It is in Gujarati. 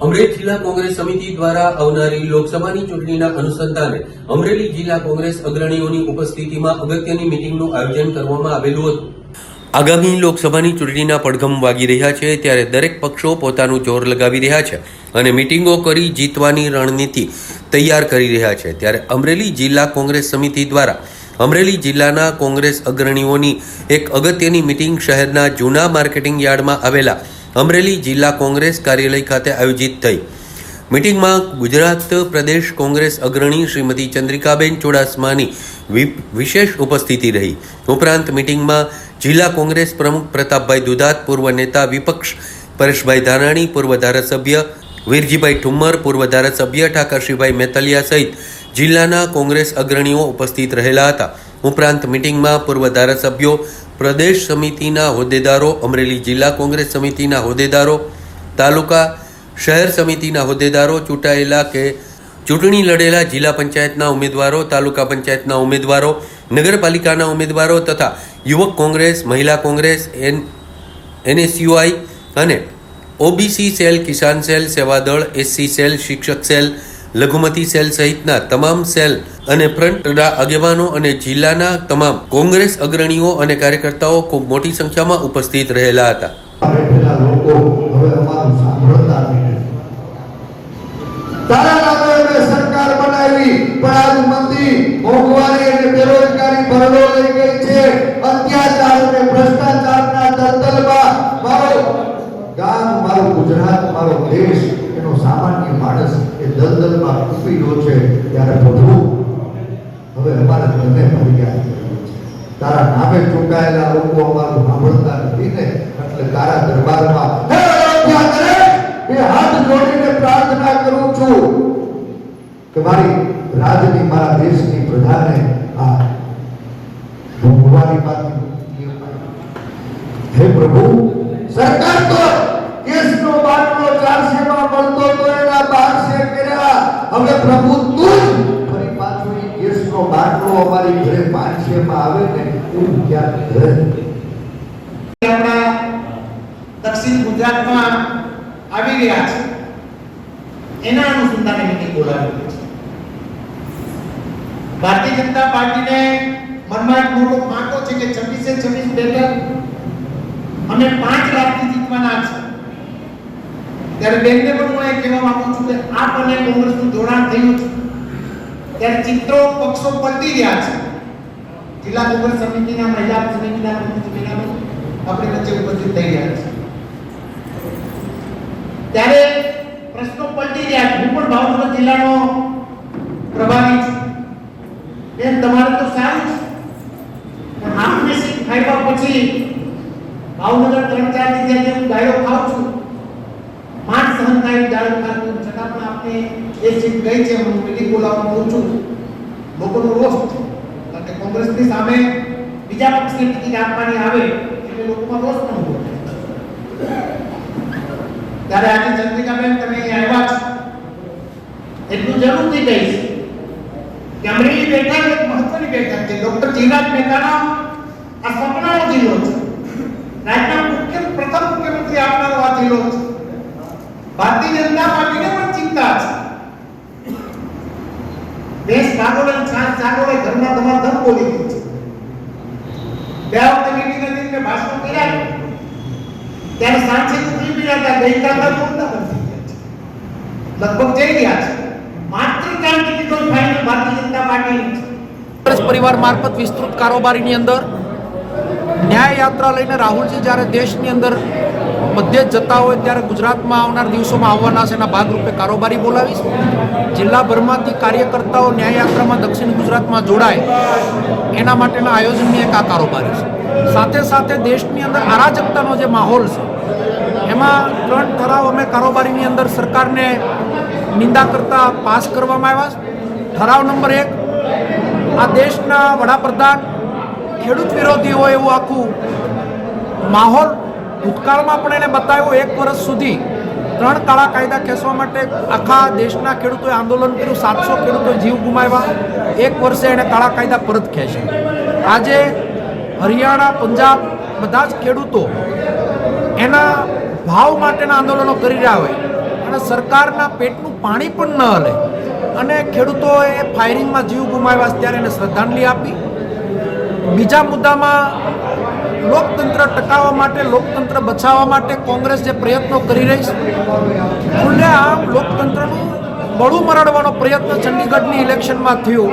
અમરેલી જિલ્લા કોંગ્રેસ સમિતિ દ્વારા આવનારી લોકસભાની ચૂંટણીના અનુસંધાને અમરેલી જિલ્લા કોંગ્રેસ અગ્રણીઓની ઉપસ્થિતિમાં અગત્યની મિટિંગનું આયોજન કરવામાં આવેલું હતું. આગામી લોકસભાની ચૂંટણીના પડઘમ વાગી રહ્યા છે ત્યારે દરેક પક્ષો પોતાનું જોર લગાવી રહ્યા છે અને મિટિંગો કરી જીતવાની રણનીતિ તૈયાર કરી રહ્યા છે. ત્યારે અમરેલી જિલ્લા કોંગ્રેસ સમિતિ દ્વારા અમરેલી જિલ્લાના કોંગ્રેસ અગ્રણીઓની એક અગત્યની મિટિંગ શહેરના જૂના માર્કેટિંગ યાર્ડમાં આવેલા અમરેલી જિલ્લા કોંગ્રેસ કાર્યાલય ખાતે આયોજિત થઈ. મિટિંગમાં ગુજરાત પ્રદેશ કોંગ્રેસ અગ્રણી શ્રીમતી ચંદ્રિકાબેન ચુડાસમાની વિશેષ ઉપસ્થિતિ રહી. ઉપરાંત મિટિંગમાં જિલ્લા કોંગ્રેસ પ્રમુખ પ્રતાપભાઈ દુધાત, પૂર્વ નેતા વિપક્ષ પરેશભાઈ ધાનાણી, પૂર્વ ધારાસભ્ય વીરજીભાઈ ઠુમ્મર, પૂર્વ ધારાસભ્ય ઠાકરશીભાઈ મેતલિયા સહિત જિલ્લાના કોંગ્રેસ અગ્રણીઓ ઉપસ્થિત રહેલા હતા. ઉપરાંત મિટિંગમાં પૂર્વ ધારાસભ્યો, પ્રદેશ સમિતિના હોદ્દેદારો, અમરેલી જિલ્લા કોંગ્રેસ સમિતિના હોદ્દેદારો, તાલુકા શહેર સમિતિના હોદ્દેદારો, ચૂંટાયેલા કે ચૂંટણી લડેલા જિલ્લા પંચાયતના ઉમેદવારો, તાલુકા પંચાયતના ઉમેદવારો, નગરપાલિકાના ઉમેદવારો તથા યુવક કોંગ્રેસ, મહિલા કોંગ્રેસ, એન, એનએસયુઆઈ અને ઓબીસી સેલ, કિસાન સેલ, સેવાદળ, એસસી સેલ, શિક્ષક સેલ લઘુમતી સેલ સહિતના તમામ સેલ અને ફ્રન્ટના આગેવાનો અને જિલ્લાના તમામ કોંગ્રેસ અગ્રણીઓ અને કાર્યકર્તાઓ ખૂબ મોટી સંખ્યામાં ઉપસ્થિત રહેલા હતા. ગામ, મારું ગુજરાત, મારો દેશ એનો સામાન્ય માણસ એ દલદલમાં કૂપીલો છે ત્યારે પ્રભુ હવે અમારા ઘરને ભરી તારા નામે ચૂંટાયેલા લોકો અમારું સાંભળતા નથી ને એટલે તારા દરબારમાં એ હાથ જોડીને પ્રાર્થના કરું છું કે મારી રાજની, મારા દેશની પ્રજાને આ ભગવાની પાસે. હે પ્રભુ, સરકાર તો હવે પ્રભુ તું ફરી પાછો એ કેસનો બાટલો અમારી ઘરે પાંચેમાં આવે ને તું ક્યાં ઘરે? દક્ષિણ ગુજરાતમાં આવી રહ્યા છે. એના અનુસંધાને મિટિંગ બોલાવી છે. ભારતીય જનતા પાર્ટીને મનમાં એક મોટો માકો છે કે છવ્વીસે છવ્વીસ બેઠક અમે પાંચ લાખથી જીતવાના છે. ત્યારે બેનને પણ હું એ કહેવા માંગુ છું કે આપ અને કોંગ્રેસનું જોડાણ થયું છે. ત્યારે ચિત્રો પક્ષો પલટી રહ્યા છે. જિલ્લા કોંગ્રેસ સમિતિના, મહિલા સમિતિના સમિતિના આપણે વચ્ચે ઉપસ્થિત થઈ રહ્યા છે ત્યારે પ્રશ્નો પલટી રહ્યા છે. હું પણ ભાવનગર જિલ્લાનો પ્રભારી છું. બેન, તમારે તો સારું છે. આમ સીટ ખાଇବା પછી ભાવનગર ત્રણ ચાર જગ્યાએ હું ગાયો ખાઉં છું. સહન થાય ખાતું છતાં પણ આપણે એ સીટ ગઈ છે, હું મિટિંગ બોલાવવા માંગુ છું લોકોનો રોષ કારણ કે કોંગ્રેસની સામે બીજા પક્ષને ટિકિટ આપવાની આવે, એટલે લોકોમાં રોષ પણ ઊભો ત્યારે આજે ચંદ્રિકાબેન તમે આવ્યા છો. એટલું જરૂરથી કહીશ કે અમરેલી બેઠક એક મહત્વની બેઠક છે. ડોક્ટર જીવરાજ મહેતાના આ સપનાનો જિલ્લો છે રાજ્યના મુખ્ય પ્રથમ મુખ્યમંત્રી આપનારો આ જિલ્લો છે ભારતીય જનતા પણ ચિંતા છે. દેશ ભાગોળે ને છાસ ઘરમાં તમાર ધમ બોલી દીધું છે. બે વખતે મીટિંગ હતી મેં ભાષણ કર્યા ત્યારે સાંજે ઊભી પીડા હતા ગઈકાલના મોટા બની ગયા છે. લગભગ જઈ ગયા છે. માત્ર ચાર ટિકિટો ફાઇનલ ભારતીય જનતા પાર્ટીની પરિવાર મારફત વિસ્તૃત કારોબારીની અંદર ન્યાય યાત્રા લઈને રાહુલજી જ્યારે દેશની અંદર જ જતા હોય ત્યારે ગુજરાતમાં આવનાર દિવસોમાં આવવાના છે એના ભાગરૂપે કારોબારી બોલાવીશ. જિલ્લાભરમાંથી કાર્યકર્તાઓ ન્યાયયાત્રામાં દક્ષિણ ગુજરાતમાં જોડાય. એના માટેના આયોજનની એક આ કારોબારી છે. સાથે સાથે દેશની અંદર અરાજકતાનો જે માહોલ છે, એમાં ત્રણ ઠરાવ અમે કારોબારીની અંદર સરકારને નિંદા કરતા પાસ કરવામાં આવ્યા ઠરાવ નંબર એક, આ દેશના વડાપ્રધાન ખેડૂત વિરોધી હોય એવું આખું માહોલ ભૂતકાળમાં પણ એને બતાવ્યો એક વર્ષ સુધી ત્રણ કાળા કાયદા ખેંચવા માટે આખા દેશના ખેડૂતોએ આંદોલન કર્યું, સાતસો ખેડૂતોએ જીવ ગુમાવ્યા. એક વર્ષે એણે કાળા કાયદા પરત ખેંચ્યા. આજે હરિયાણા, પંજાબ બધા જ ખેડૂતો એના ભાવ માટેના આંદોલનો કરી રહ્યા હોય. અને સરકારના પેટનું પાણી પણ ન હલે. અને ખેડૂતોએ ફાયરિંગમાં જીવ ગુમાવ્યા, ત્યારે એને શ્રદ્ધાંજલિ આપી. બીજા મુદ્દામાં લોકતંત્ર ટકાવવા માટે, લોકતંત્ર બચાવવા માટે કોંગ્રેસ જે પ્રયત્નો કરી રહી છે, ખુલ્લેઆમ લોકતંત્રનું બળું મરડવાનો પ્રયત્ન ચંડીગઢની ઇલેક્શનમાં થયો.